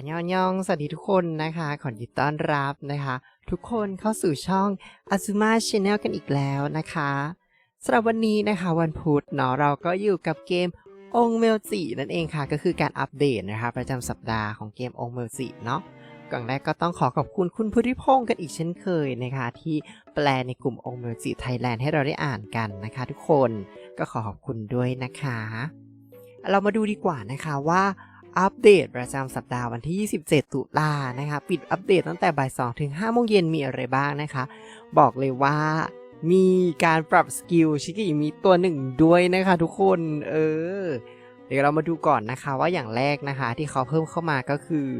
อันยองยองสวัสดีทุกคนนะคะ ขอยินต้อนรับนะคะ ทุกคนเข้าสู่ช่อง Azuma Channel กันอีกแล้วนะคะสำหรับวันนี้นะคะวันพุธเนาะเราก็อยู่กับเกมองเมลจินั่นเองค่ะ ก็คือการอัปเดตนะคะ ประจำสัปดาห์ของเกมองเมลจิเนาะก่อนแรกก็ต้องขอขอบคุณคุณพุทธิพงศ์กันอีกเช่นเคยนะคะ ที่แปลในกลุ่มองเมลจิไทยแลนด์ให้เราได้อ่านกันนะคะ ทุกคนก็ขอขอบคุณด้วยนะคะ เรามาดูดีกว่านะคะว่า อัปเดตประจำสัปดาห์วันที่ 27 ตุลานะคะ ปิดอัปเดตตั้งแต่บ่าย 2 ถึง 5 โมงเย็นมีอะไรบ้างนะคะ บอกเลยว่ามีการปรับสกิลชิกิมีตัวหนึ่งด้วยนะคะทุกคน เออ เดี๋ยวเรามาดูก่อนนะคะว่าอย่างแรกนะคะที่เขาเพิ่มเข้ามาก็คือ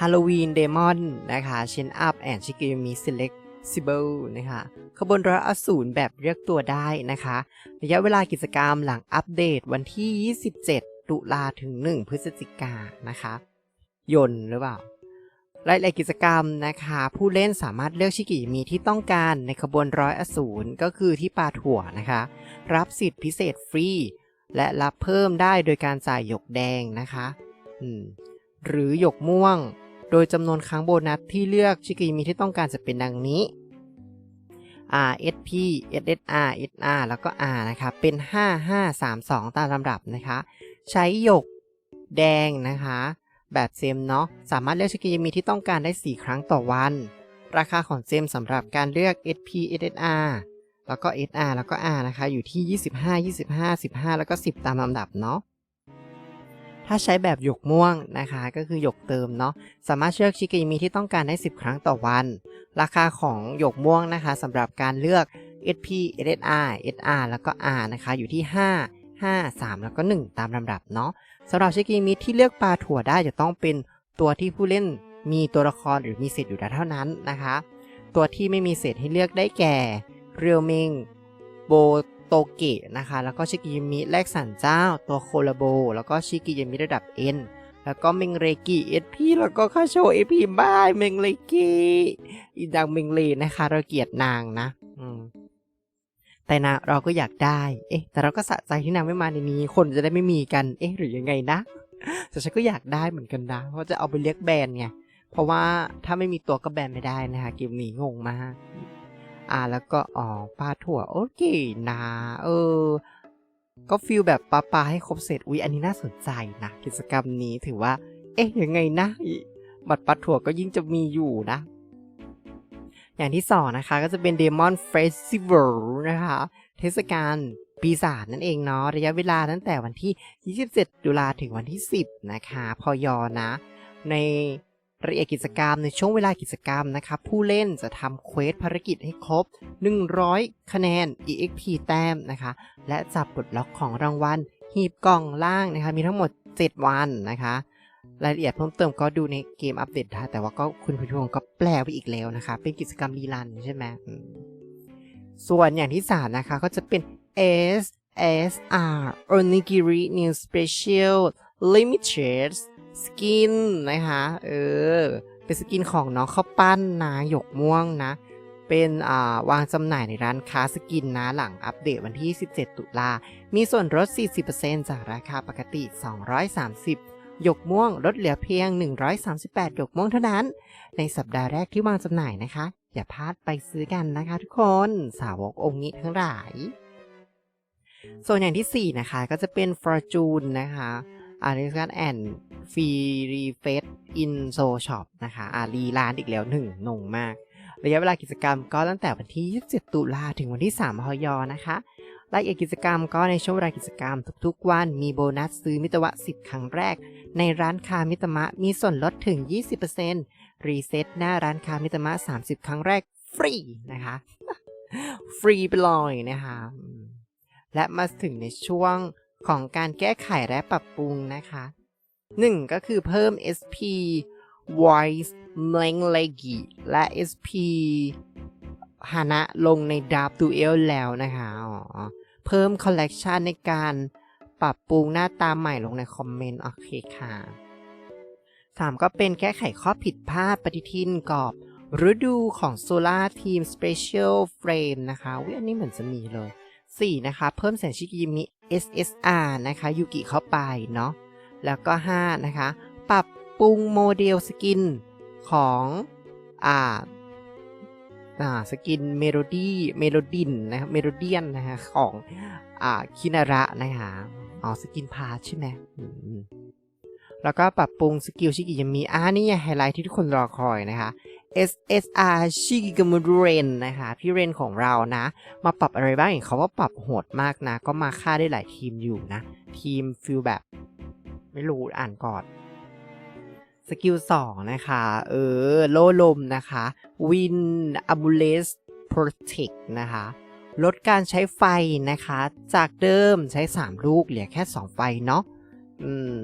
Halloween Demon นะคะเชนอัพแอนชิกิมี Selectable นะคะขบวนรถอสูรแบบเรียกตัวได้นะคะ ระยะเวลากิจกรรมหลังอัปเดตวันที่ 27 ตุลาถึง 1 พฤศจิกายนะคะยนหรือเปล่ารายละเอียดกิจกรรมนะคะ ผู้เล่นสามารถเลือกชิกิมีที่ต้องการในขบวนร้อยอสูรก็คือที่ปาถั่วนะคะ รับสิทธิพิเศษฟรี และรับเพิ่มได้โดยการจ่ายหยกแดงนะคะหรือหยกม่วง โดยจำนวนครั้งโบนัสที่เลือกชิกิมีที่ต้องการจะเป็นดังนี้ R S P S S R S R แล้วก็ R นะคะเป็น 5532 ตามลำดับนะคะ ใช้หยกแดงนะคะ แบบเซมเนาะสามารถเลือกชิกิยามีที่ต้องการได้ 4 ครั้งต่อวัน ราคาของเซมสำหรับการเลือก SP SSR แล้วก็ SR แล้วก็ R นะคะ อยู่ที่ 25 25 15 แล้วก็ 10 ตามลำดับเนาะถ้าใช้แบบหยกม่วงนะคะ ก็คือหยกเติมเนาะสามารถเลือกชิกิมีที่ต้องการได้ 10 ครั้งต่อวัน ราคาของหยกม่วงนะคะสำหรับการเลือก SP SSR SR แล้วก็ R นะคะ อยู่ที่ 5 5 3 แล้วก็ 1 ตามลำดับเนาะสำหรับชิกิมิที่เลือกปลาถั่วได้จะต้องเป็นตัวที่ผู้เล่นมีตัวละครหรือมีเศษอยู่แล้วเท่านั้นนะคะ ตัวที่ไม่มีเศษให้เลือกได้แก่ เรียวเมงโบโตเกะนะคะ แล้วก็ชิกิมิแลกสันเจ้า ตัวโคลาโบ แล้วก็ชิกิมิระดับ N แล้วก็เมงเรกิเอสพีแล้วก็คาโชเอพีบายเมงเรกิอีดังเมงเลนะคะเราเกลียดนางนะ แต่นะเราก็อยากได้ เอ๊ะ แต่เราก็สะใจที่นางไม่มาในนี้ คนจะได้ไม่มีกัน เอ๊ะ หรือยังไงนะ แต่ฉันก็อยากได้เหมือนกันนะ เพราะจะเอาไปเรียกแบรนด์ไง เพราะว่าถ้าไม่มีตัวก็แบนไม่ได้นะคะเกมนี้งงมาก อ่า แล้วก็ อ๋อ ปลาถั่ว โอเคนะ เออ ก็ฟิลแบบปลาปลาให้ครบเสร็จ อุ๊ย อันนี้น่าสนใจนะ กิจกรรมนี้ถือว่า เอ๊ะ ยังไงนะ บัตรปลาถั่วก็ยิ่งจะมีอยู่นะ อย่างที่สองนะคะก็จะเป็น Demon Festival นะคะ เทศกาลปีศาจนั่นเองเนาะระยะเวลาตั้งแต่วันที่ 27 ตุลาถึงวันที่ 10 นะคะพอยอนะ ในรายละเอียดกิจกรรมในช่วงเวลากิจกรรมนะคะผู้เล่นจะทำเควสภารกิจให้ครบ 100 คะแนน EXP แต้มนะคะ และจับปลดล็อกของรางวัลหีบกล่องล่างนะคะมีทั้งหมด 7 วันนะคะ รายละเอียดเพิ่มเติมก็ดูในเกมอัปเดตได้แต่ว่าก็คุณพิพงศ์ก็แปลไปอีกแล้วนะคะ เป็นกิจกรรมรีรันใช่ไหมส่วนอย่างที่ 3 นะคะ ก็จะเป็น SSR Onigiri New Special Limited Skin นะคะ เออ เป็นสกินของน้องข้าวปั้นนะหยกม่วงนะ เป็นอ่าวางจำหน่ายในร้านค้าสกินนะ หลังอัปเดตวันที่ 17 ตุลา มีส่วนลด40%จากราคาปกติ 230 หยกม่วงลดเหลือเพียง 138 หยกม่วงเท่านั้น ในสัปดาห์แรกที่วางจำหน่ายนะคะ อย่าพลาดไปซื้อกันนะคะทุกคนสาวกองค์นี้ทั้งหลายส่วนอย่างที่ 4 นะคะก็จะเป็น Fortune นะคะอาริสันแอนฟรีรีเฟสอินโซช็อปนะคะอารีร้านอีกแล้วหนึ่งนงมาก ระยะเวลากิจกรรมก็ตั้งแต่วันที่ 27 ตุลาถึงวันที่ 3 พยนะคะ รายละเอียดกิจกรรมก็ในช่วงเวลากิจกรรม ทุกๆวันมีโบนัสซื้อมิตรวะ 10 ครั้งแรก ในร้านค้ามิตรมะมีส่วนลดถึง 20%รีเซ็ตหน้าร้านค้ามิตรมะ 30 ครั้งแรก ฟรีนะคะ ฟรีไปเลยนะคะและมาถึงในช่วงของการแก้ไขและปรับปรุงนะคะ 1 ก็คือเพิ่ม SP Voice m l a n g l e g i และ SP ฮานะลงในดับดูเอลแล้วนะคะอ๋อ เพิ่มคอลเลกชันในการปรับปรุงหน้าตาใหม่ลงในคอมเมนต์ โอเคค่ะ 3 ก็เป็นแก้ไขข้อผิดพลาดปฏิทินกรอบ ฤดูของ Solar Team Special Frame นะคะวิอันนี้เหมือนจะมีเลย 4 นะคะ เพิ่มแสงชิกิมิ SSR นะคะยูกิเข้าไปเนาะแล้วก็ 5 นะคะ ปรับปรุงโมเดลสกินของอ่า อ่าสกินเมโลดี้เมโลดินนะครับเมโลเดียนนะฮะของอ่าคินาระนะคะอ๋อสกินพาใช่ไหมแล้วก็ปรับปรุงสกิลชิกิยังมีอ่านี่ไงไฮไลท์ที่ทุกคนรอคอยนะคะ SSR ชิกิกามุเรนนะคะพี่เรนของเรานะ มาปรับอะไรบ้างเห็นเขาว่าปรับโหดมากนะ ก็มาฆ่าได้หลายทีมอยู่นะ ทีมฟิลแบบ ไม่รู้อ่านก่อน สกิลสองนะคะ เออ โล่ลมนะคะ Win a m u l e s Protect นะคะ ลดการใช้ไฟนะคะ จากเดิมใช้ 3 ลูกเหลือแค่ 2 ไฟเนาะอืม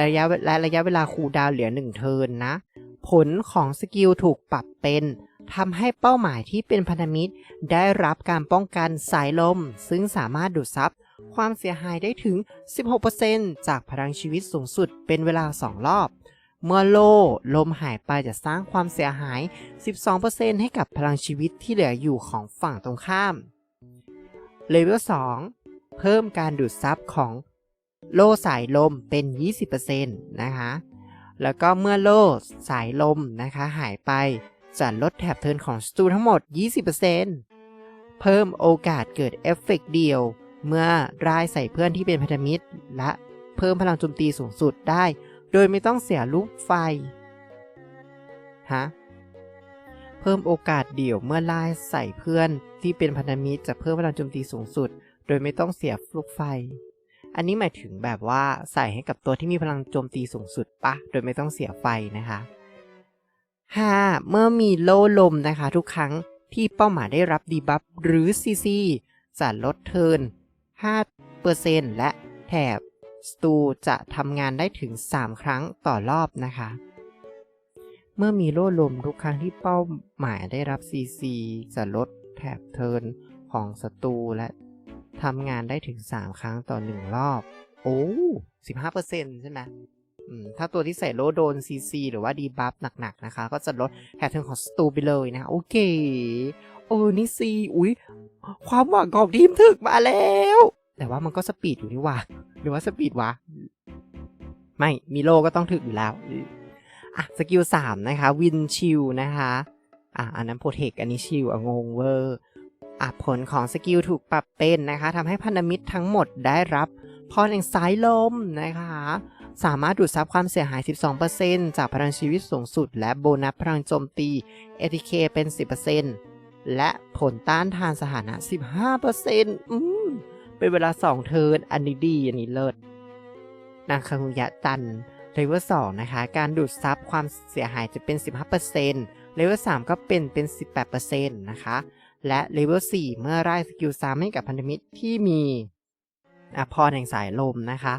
ระยะและระยะเวลาคูลดาวเหลือ 1 เทินนะ ผลของสกิลถูกปรับเป็นทำให้เป้าหมายที่เป็นพันธมิตร ได้รับการป้องกันสายลม ซึ่งสามารถดูดซับ ความเสียหายได้ถึง 16%จากพลังชีวิตสูงสุดเป็นเวลา 2 รอบ เมื่อโล่ลมหายไปจะสร้างความเสียหาย 12%ให้กับพลังชีวิตที่เหลืออยู่ของฝั่งตรงข้าม เลเวล 2 เพิ่มการดูดซับของโล่สายลมเป็น 20%นะคะ แล้วก็เมื่อโล่สายลมนะคะหายไปจะลดแถบเทินของสตูทั้งหมด 20%เพิ่มโอกาสเกิดเอฟเฟกต์เดียว เมื่อรายใส่เพื่อนที่เป็นพันธมิตร และเพิ่มพลังโจมตีสูงสุดได้ โดยไม่ต้องเสียลูกไฟ ฮะ เพิ่มโอกาสเดี่ยวเมื่อรายใส่เพื่อนที่เป็นพันธมิตรจะเพิ่มพลังโจมตีสูงสุด โดยไม่ต้องเสียลูกไฟ อันนี้หมายถึงแบบว่าใส่ให้กับตัวที่มีพลังโจมตีสูงสุดปะ โดยไม่ต้องเสียไฟนะคะ 5. เมื่อมีโล่ลมนะคะ ทุกครั้งที่เป้าหมายได้รับดีบัฟหรือ CC จะลดเทิร์น 5%และแถบสตูจะทำงานได้ถึง 3 ครั้งต่อรอบนะคะ เมื่อมีโล่ลมทุกครั้งที่เป้าหมายได้รับ CC จะลดแถบเทิร์นของศัตรูและทำงานได้ถึง 3 ครั้งต่อ 1 รอบ โอ้15%ใช่ไหมอืมถ้าตัวที่ใส่โลโดน CC หรือว่าดีบัฟหนัก ๆ นะคะ ก็จะลดแพทเทิร์นของสตูไปเลยนะ โอเค โอ้นี่ซี อุ้ยความหวังของทีมถึกมาแล้ว แต่ว่ามันก็สปีดอยู่นี่ว่าหรือว่าสปีดวะ ไม่มีโลก็ต้องถึกอยู่แล้วอะสกิลสามนะคะวินชิลนะคะอะอันนั้นโปรเทคอันนี้ชิลอะงงเวอร์อะผลของสกิลถูกปรับเป็นนะคะทำให้พันธมิตรทั้งหมดได้รับพรแห่งสายลมนะคะ สามารถดูดซับความเสียหาย 12%จากพลังชีวิตสูงสุด และโบนัสพลังโจมตี ATK เป็น 10%และผลต้านทานสถานะ 15%อืม เป็นเวลา 2 เทิร์นอันนี้ดีอันนี้เลิศนางคังุยะตันเลเวล2นะคะ การดูดซับความเสียหายจะเป็น 15%เลเวล3ก็เป็นเป็น 18%นะคะ และเลเวล4เมื่อไล่สกิลซ้ำให้กับพันธมิตรที่มีอพรแห่งสายลมนะคะ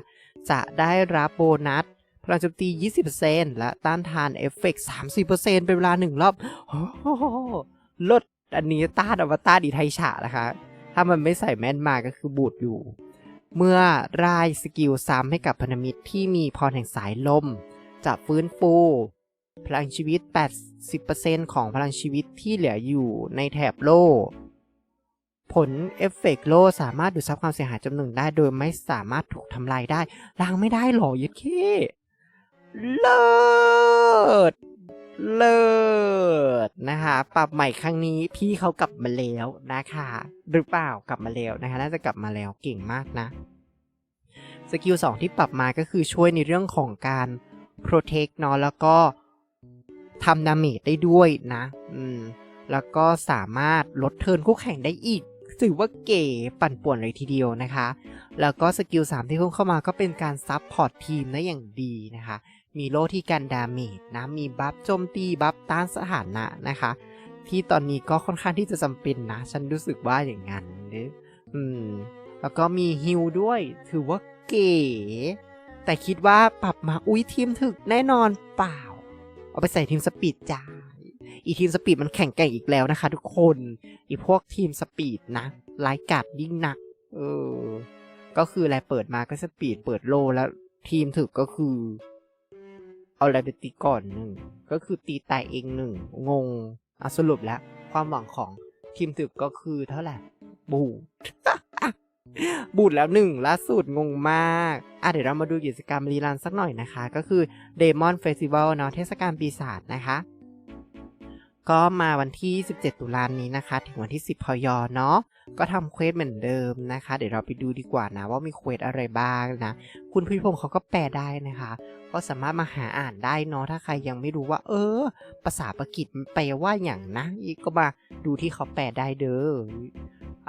จะได้รับโบนัสพลังโจมตี 20%และต้านทานเอฟเฟกต์30%เป็นเวลา 1 รอบโอ้โหลดอันนี้ต้านอวตารอีไทฉะนะคะ ถ้ามันไม่ใส่แม่นมาก็คือบูดอยู่ เมื่อรายสกิลซ้ำให้กับพันธมิตรที่มีพรแห่งสายลม จะฟื้นฟู พลังชีวิต 80%ของพลังชีวิตที่เหลืออยู่ในแถบโล่ผลเอฟเฟกต์โล่สามารถดูดซับความเสียหายจำนวนได้ โดยไม่สามารถถูกทำลายได้ล้างไม่ได้หรอยึดเคเลิศ เลิศนะคะ ปรับใหม่ครั้งนี้พี่เขากลับมาแล้วนะคะ หรือเปล่ากลับมาแล้วนะคะ น่าจะกลับมาแล้วเก่งมากนะสกิล2ที่ปรับมาก็คือช่วยในเรื่องของการ protect เนาะแล้วก็ทำดาเมจได้ด้วยนะอืมแล้วก็สามารถลดเทิร์นคู่แข่งได้อีกถือว่าเก๋ปั่นป่วนเลยทีเดียวนะคะ แล้วก็สกิล3ที่เพิ่มเข้ามาก็เป็นการซับพอร์ตทีมได้อย่างดีนะคะ มีโล่ที่กันดาเมจนะ มีบัฟโจมตีบัฟต้านสถานะนะคะ ที่ตอนนี้ก็ค่อนข้างที่จะจำเป็นนะ ฉันรู้สึกว่าอย่างนั้นอืม แล้วก็มีฮิลด้วย ถือว่าเก๋ แต่คิดว่าปรับมาอุ้ยทีมถึกแน่นอนเปล่า เอาไปใส่ทีมสปีดจ้า อีทีมสปีดมันแข่งแก่งอีกแล้วนะคะ ทุกคน อีพวกทีมสปีดนะไร้กัดยิ่งหนัก เออ ก็คืออะไรเปิดมาก็สปีดเปิดโลแล้วทีมถึกก็คือ เอาอะไรไปตีก่อนหนึ่งก็คือตีตายเองหนึ่งงงอะสรุปแล้ว ความหวังของทีมถึกก็คือเท่าไหร่บูบูดแล้วหนึ่งล่าสุดงงมาก อะเดี๋ยวเรามาดูกิจกรรมรีลันสักหน่อยนะคะ ก็คือ Demon Festival เนาะเทศกาลปีศาจนะคะ ก็มาวันที่ 17 ตุลานี้นะคะ ถึงวันที่ 10 พยเนาะ ก็ทำเควสเหมือนเดิมนะคะ เดี๋ยวเราไปดูดีกว่านะว่ามีเควสอะไรบ้างนะ คุณพิพงศ์เขาก็แปลได้นะคะ ก็สามารถมาหาอ่านได้เนาะถ้าใครยังไม่รู้ว่า เออ ภาษาปากีสมันแปลว่าอย่างนะอีกก็มาดูที่เขาแปลได้เด้อ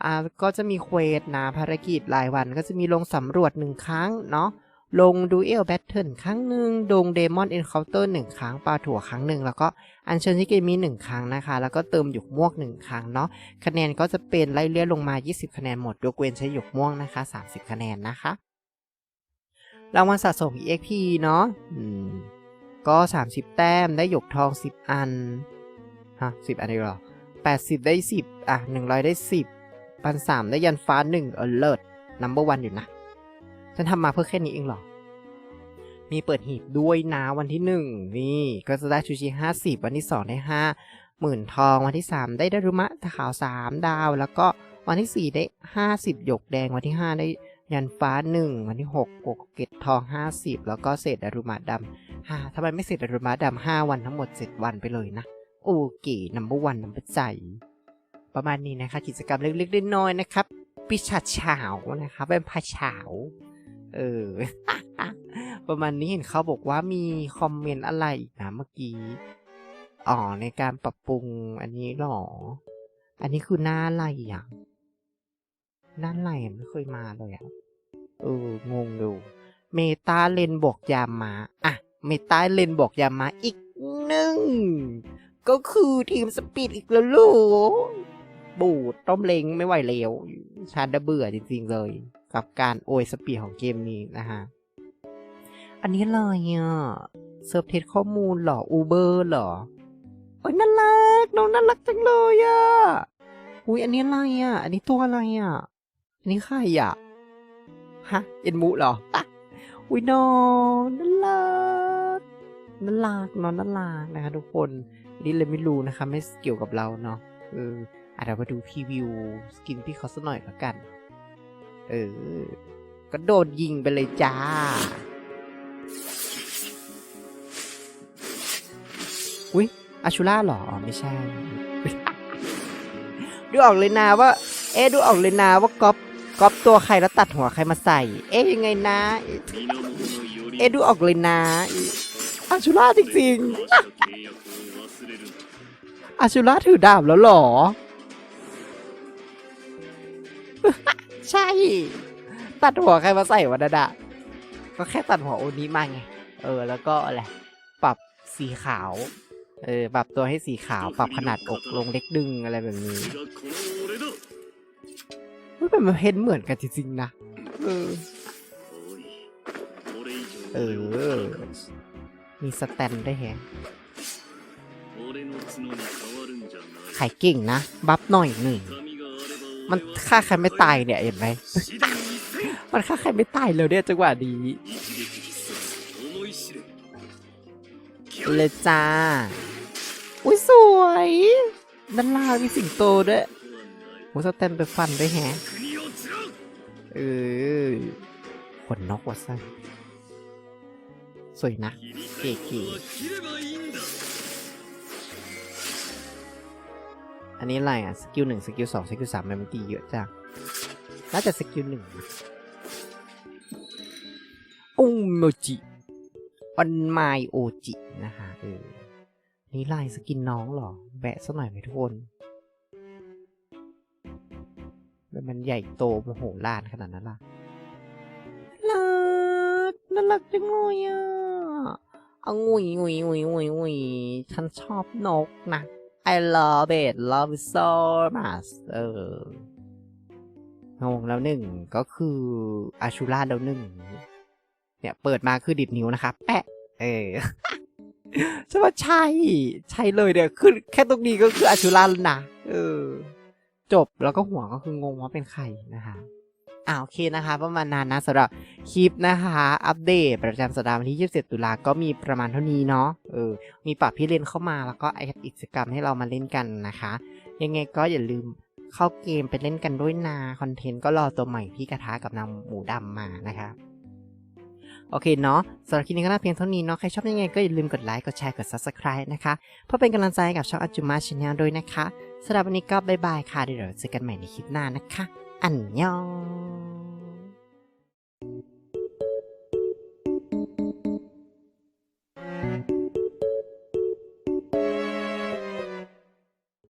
อ่าก็จะมีเควสนะภารกิจรายวันก็จะมีลงสำรวจหนึ่งครั้งเนาะ ลงดูเอลแบทเทิลครั้งหนึ่งดงเดมอนเอ็นเคาน์เตอร์หนึ่งครั้งปลาถั่วครั้งหนึ่งแล้วก็อัญเชิญที่เกมีหนึ่งครั้งนะคะ แล้วก็เติมหยกม่วงหนึ่งครั้งเนาะคะแนนก็จะเป็นไล่เลี่ยลงมา 20 คะแนนหมดยกเว้นใช้หยกม่วงนะคะ 30 คะแนนนะคะรางวัลสะสม EXP เนาะอืมก็ 30 แต้มได้หยกทอง 10 อันฮะ10 อันเลยเหรอ 80 ได้ 10 อะ 100 ได้ 10พันสามได้ยันฟ้า 1 เออเลิศ number one อยู่นะ ฉันทำมาเพื่อแค่นี้เองเหรอ มีเปิดหีบด้วยนะวันที่1นี่ ก็จะได้ชูชิ50วันที่2ได้5หมื่นทองวันที่3ได้ดารุมะขาว3ดาว แล้วก็วันที่4ได้50หยกแดงวันที่5ได้ยันฟ้า1วันที่6กกเกตทอง50แล้วก็เศษดารุมะดำห้าทำไมไม่เสร็จดารุมะดำห้าวันทั้งหมดเจ็ดวันไปเลยนะโอเคนัมเบอร์วันนัมเบอร์ใจประมาณนี้นะคะกิจกรรมเล็กๆน้อยๆนะครับ ปิชาเฉานะคะเป็นพาเฉา เออ ประมาณนี้เห็นเขาบอกว่ามีคอมเมนต์อะไรอีกนะเมื่อกี้ อ๋อ ในการปรับปรุงอันนี้หรอ อันนี้คือหน้าอะไรอะหน้าอะไรไม่เคยมาเลยอะ เออ งงดู เมตาเลนบวกยามา อะ เมตาเลนบวกยามาอีกหนึ่ง ก็คือทีมสปีดอีกแล้วลูกบูดต้มเลงไม่ไหวแล้วชาดเบื่อจริงๆเลย กับการโอยสปีดของเกมนี้นะฮะ อันนี้อะไรอะเซิร์ฟเทสข้อมูลหรออูเบอร์หรอโอ้ยน่ารักน้องน่ารักจังเลยอะอุ้ยอันนี้อะไรอะ อันนี้ตัวอะไรอะ อันนี้ใครอะฮะเอ็นมุเหรออะอุ้ยน้องน่ารักน่ารักน้องน่ารักนะคะทุกคนอันนี้เลยไม่รู้นะคะ ไม่เกี่ยวกับเราเนาะเอออาจจะมาดูพรีวิวสกินพี่เขาสักหน่อยละกัน เออ ก็โดนยิงไปเลยจ้า อุ้ยอาชูล่าเหรออไม่ใช่ ดูออกเลยนะว่า เอ๊ดูออกเลยนะว่าก๊อปก๊อปตัวใครแล้วตัดหัวใครมาใส่ เอ๊ยังไงนะ เอ๊ดูออกเลยนะ อาชูล่าจริงๆอาชูล่าถือดาบแล้วเหรอ ใช่ ตัดหัวใครมาใส่วะดาดะก็แค่ตัดหัวโอนี้มาไง เออ แล้วก็อะไร ปรับสีขาว เออ ปรับตัวให้สีขาว ปรับขนาดอกลงเล็กดึงอะไรแบบนี้มันเป็นมาเพ้นเหมือนกันจริงๆนะ เออ เออ มีสแตนได้วยแฮะขายเก่งนะ บัฟหน่อยหนึ่ง มันฆ่าใครไม่ตายเนี่ยเห็นไหม มันฆ่าใครไม่ตายเลยเนี่ยจังหวะนี้เลยจ้า อุ้ยสวยด้านล่างมีสิงโตด้วยโอ้สแตนไปฟันด้วยแฮะ เออขนนกว่ะสั้นสวยนะ เก๋ๆ อันนี้อะไรอะ สกิลหนึ่งสกิลสองสกิลสามมันตีเยอะจังน่าจะสกิลหนึ่งนะโอ้โมจิออนไมโอจินะคะเออนี่ลายสกินน้องหรอแบะสักหน่อยไหมทุกคนแล้วมันใหญ่โตโมโหลานขนาดนั้นล่ะน่ารักน่ารักจังเลยอะอางุยงุยงุยงุยงุยฉันชอบนกนะ I love it love it so much เอองงแล้วหนึ่งก็คืออาชูราแล้วหนึ่งเนี่ยเปิดมาคือดิดนิ้วนะคะ แปะ เออใช่ว่าใช่ ใช่เลยเนี่ยคือแค่ตรงนี้ก็คืออาชูราแล้วนะเออ จบแล้วก็หัวก็คืองงว่าเป็นใครนะคะ อ่าโอเคนะคะ ประมาณนั้นนะสำหรับคลิปนะคะ อัปเดตประจำสัปดาห์วันที่ 27 ตุลาก็มีประมาณเท่านี้เนาะเออมีปรับพี่เล่นเข้ามาแล้วก็แอดกิจกรรมให้เรามาเล่นกันนะคะ ยังไงก็อย่าลืมเข้าเกมไปเล่นกันด้วยนาคอนเทนต์ก็รอตัวใหม่พี่กระทะกับนางหมูดำมานะคะโอเคเนาะสำหรับคลิปนี้ก็น่าเพียงเท่านี้เนาะ ใครชอบยังไงก็อย่าลืมกดไลค์ กดแชร์ กด subscribe นะคะ เพื่อเป็นกำลังใจให้กับช่องอัจจุมาชาแนลด้วยนะคะสำหรับวันนี้ก็บ๊ายบายค่ะ เดี๋ยวเจอกันใหม่ในคลิปหน้านะคะ อันยอง